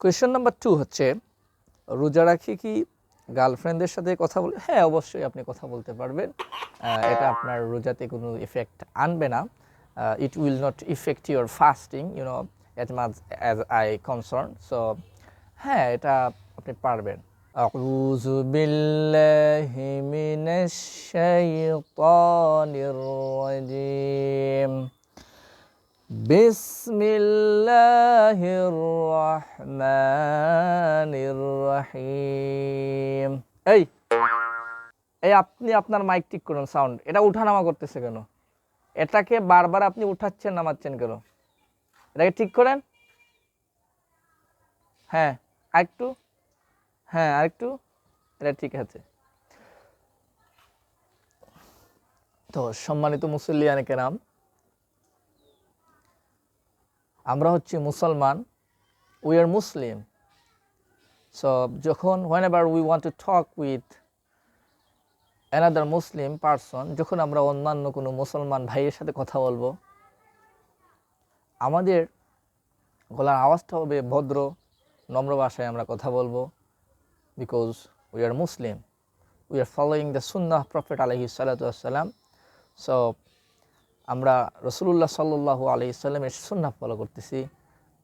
Question number two হচ্ছে রোজা রাখি কি গার্লফ্রেন্ডের সাথে কথা বলে হ্যাঁ অবশ্যই আপনি কথা বলতে পারবেন আহ, এটা আপনার রোজাতে কোনো ইফেক্ট আনবে না it will not affect your fasting you know as much as I concern so হ্যাঁ এটা আপনি পারবেন أعوذ بالله من الشيطان الرجيم বিসমিল্লাহির রহমানির রহিম এই এই আপনি আপনার মাইক ঠিক করুন সাউন্ড এটা উঠানামা করতেছে কেন? এটাকে বারবার আপনি উঠাচ্ছেন, নামাচ্ছেন কেন? এটাকে ঠিক করেন? হ্যাঁ আরেকটু? হ্যাঁ আরেকটু? এটা ঠিক আছে। তো সম্মানিত মুসল্লিয়ানকে নাম আমরা হচ্ছে মুসলমান উই আর মুসলিম সো যখন whenever we want to talk with another Muslim person যখন আমরা অন্যান্য কোনো মুসলমান ভাইয়ের সাথে কথা বলব, আমাদের গলার আওয়াজটা হবে ভদ্র, নম্র ভাষায় আমরা কথা বলব because we are Muslim we are following the Sunnah prophet আলহি সাল্লাম সো আমরা রসুল্লাহ সাল্লাহ আলি সাল্লামের সুন্নাহ ফলো করতেছি।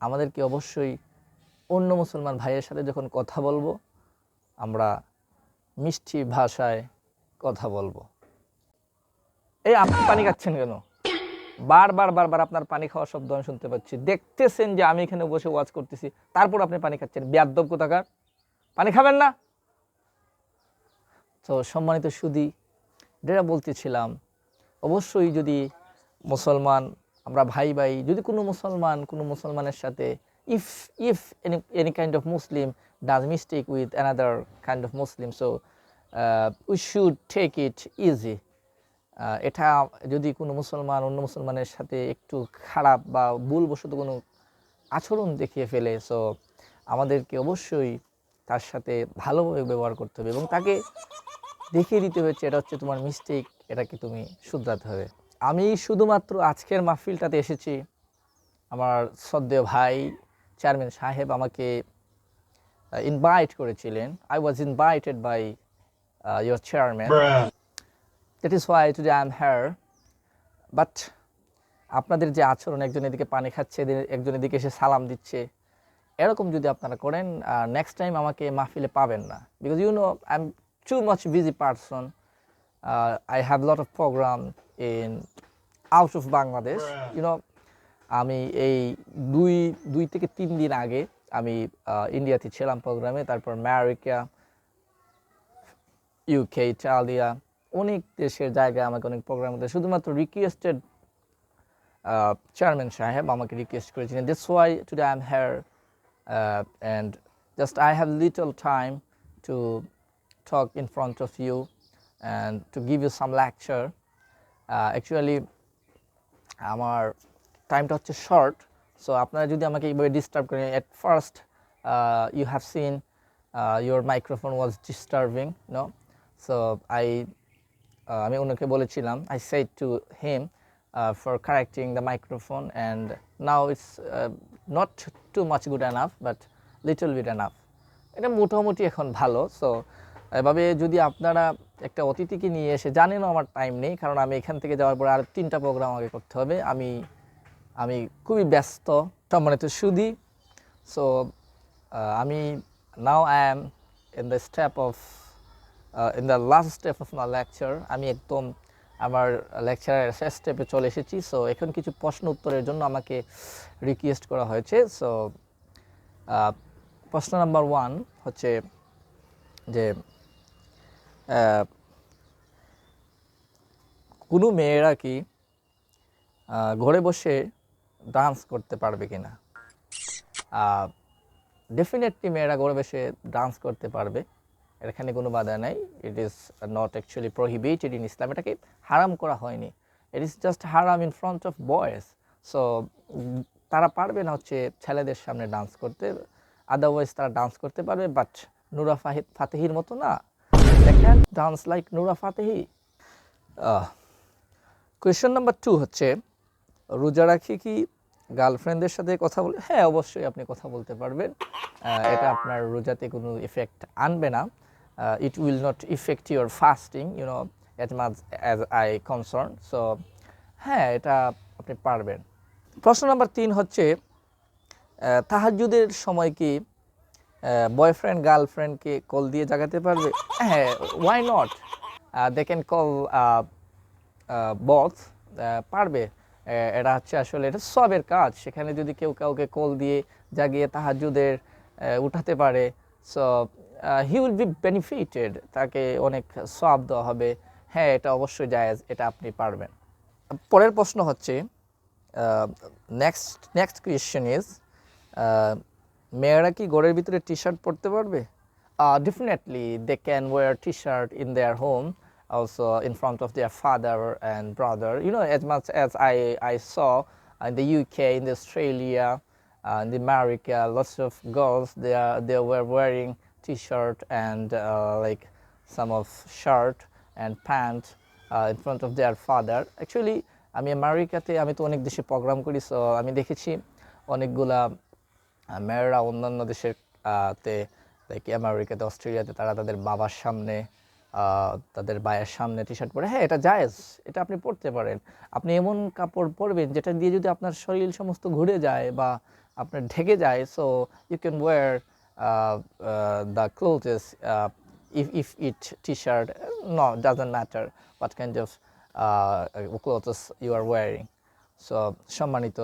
আমাদেরকে অবশ্যই অন্য মুসলমান ভাইয়ের সাথে যখন কথা বলব, আমরা মিষ্টি ভাষায় কথা বলব। এই আপনি পানি খাচ্ছেন কেন? বারবার বারবার আপনার পানি খাওয়ার শব্দ আমি শুনতে পাচ্ছি। দেখতেছেন যে আমি এখানে বসে ওয়াচ করতেছি, তারপর আপনি পানি খাচ্ছেন। ব্যাদ্যব কোথাকার? পানি খাবেন না? তো সম্মানিত সুদী, যেটা বলতেছিলাম, অবশ্যই যদি মুসলমান, আমরা ভাই ভাই, যদি কোনো মুসলমান, কোনো মুসলমানের সাথে if if any any kind of Muslim does mistake with another kind of Muslim so we should take it easy এটা যদি কোনো মুসলমান, অন্য মুসলমানের সাথে একটু খারাপ বা ভুলবশত কোনো আচরণ দেখিয়ে ফেলে সো আমাদেরকে অবশ্যই তার সাথে ভালোভাবে ব্যবহার করতে হবে এবং তাকে দেখিয়ে দিতে হচ্ছে এটা হচ্ছে তোমার মিস্টেক এটাকে তুমি শুধরাতে হবে। আমি শুধুমাত্র আজকের মাহফিলটাতে এসেছি। আমার শ্রদ্ধেয় ভাই চেয়ারম্যান সাহেব আমাকে ইনভাইট করেছিলেন। I was invited by your chairman that is why today I am here but আপনাদের যে আচরণ একজন এদিকে পানি খাচ্ছে একজন এদিকে এসে সালাম দিচ্ছে এরকম যদি আপনারা করেন নেক্সট টাইম আমাকে মাহফিলে পাবেন না। Because you know I am too much busy person I have lot of program in out of Bangladesh you know আমি এই দুই দুই থেকে তিন দিন আগে আমি ইন্ডিয়াতে ছিলাম প্রোগ্রামে তারপর আমেরিকা ইউকে ইটালিয়া অনেক দেশের জায়গায় আমাকে অনেক প্রোগ্রাম হতে শুধুমাত্র রিকোয়েস্টেড চেয়ারম্যান সাহেব আমাকে রিকোয়েস্ট করেছিলেন। This why today I am here and just I have little time to talk in front of you and to give you some lecture. Actually, আমার টাইমটা হচ্ছে শর্ট সো আপনারা যদি আমাকে এইভাবে ডিস্টার্ব করেন at first you have seen your microphone was disturbing no so I আমি ওনাকে বলেছিলাম I said to him for correcting the microphone and now it's not too much good enough but little bit enough এটা মোটামুটি এখন ভালো so এভাবে যদি আপনারা একটা অতিথিকে নিয়ে এসে জানেনও আমার টাইম নেই, কারণ আমি এখান থেকে যাওয়ার পরে আর তিনটা প্রোগ্রাম আগে করতে হবে। আমি আমি খুবই ব্যস্ত, সম্মানিত সুদি সো আমি now I am in the step of in the last step of my lecture আমি একদম আমার লেকচারের শেষ স্টেপে চলে এসেছি। সো এখন কিছু প্রশ্ন উত্তরের জন্য আমাকে রিকোয়েস্ট করা হয়েছে। সো প্রশ্ন নাম্বার ওয়ান হচ্ছে যে কোনো মেয়েরা কি ঘরে বসে ডান্স করতে পারবে কি না ডেফিনেটলি মেয়েরা ঘরে বসে ডান্স করতে পারবে। এখানে কোনো বাধা নাই। It is not actually prohibited in Islam এটাকে হারাম করা হয়নি। ইট ইজ জাস্ট হারাম in front of boys so তারা পারবে না হচ্ছে ছেলেদের সামনে ডান্স করতে। আদারওয়াইজ তারা ডান্স করতে পারবে। বাট নুরা ফাহিদ ফাতেহির মতো না। Dance like Nora Fatehi question number two হচ্ছে রোজা রাখি কি গার্লফ্রেন্ডের সাথে কথা বলে? হ্যাঁ অবশ্যই আপনি কথা বলতে পারবেন। এটা আপনার রোজাতে কোনো ইফেক্ট আনবে না। It will not effect your fasting you know at much as I concern so হ্যাঁ এটা আপনি পারবেন। প্রশ্ন নাম্বার তিন হচ্ছে আহ, তাহাজ্জুদের সময় কি বয়ফ্রেন্ড গার্লফ্রেন্ডকে কল দিয়ে জাগাতে পারবে? হ্যাঁ why not they can call both পারবে। এটা হচ্ছে আসলে এটা সবের কাজ। সেখানে যদি কেউ কাউকে কল দিয়ে জাগিয়ে তাহাজুদের উঠাতে পারে so he will be benefited তাকে অনেক সব দেওয়া হবে। হ্যাঁ এটা অবশ্যই জায়েজ, এটা আপনি পারবেন। পরের প্রশ্ন হচ্ছে নেক্সট নেক্সট কোয়েশ্চেন ইজ মেয়েরা কি ঘরের ভিতরে টি শার্ট পরতে পারবে? Definitely they can wear T shirt in their home also in front of their father and brother you know as much as I I saw in the UK in the Australia in the America lots of girls they are they wear wearing T shirt and like some of shirt and pant in front of their father actually আমি আমেরিকাতে আমি তো অনেক দেশে programme করি so আমি দেখেছি অনেকগুলা মেয়েরা অন্যান্য দেশের তে লাইক আমেরিকাতে অস্ট্রেলিয়াতে তারা তাদের বাবার সামনে তাদের বায়ের সামনে টি শার্ট পরে হ্যাঁ এটা জায়েজ এটা আপনি পরতে পারেন। আপনি এমন কাপড় পরবেন যেটা দিয়ে যদি আপনার শরীর সমস্ত ঘুরে যায় বা আপনার ঢেকে যায় so you can wear the clothes if if it t-shirt uh, no doesn't matter what kind of clothes you are wearing. So সম্মানিত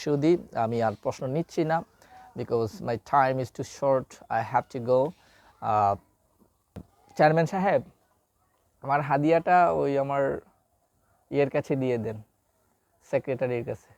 সুদি আমি আর প্রশ্ন নিচ্ছি না। Because my time is too short I have to go chairman সাহেব, আমার হাদিয়াটা ওই আমার ইয়ের কাছে দিয়ে দেন সেক্রেটারির কাছে।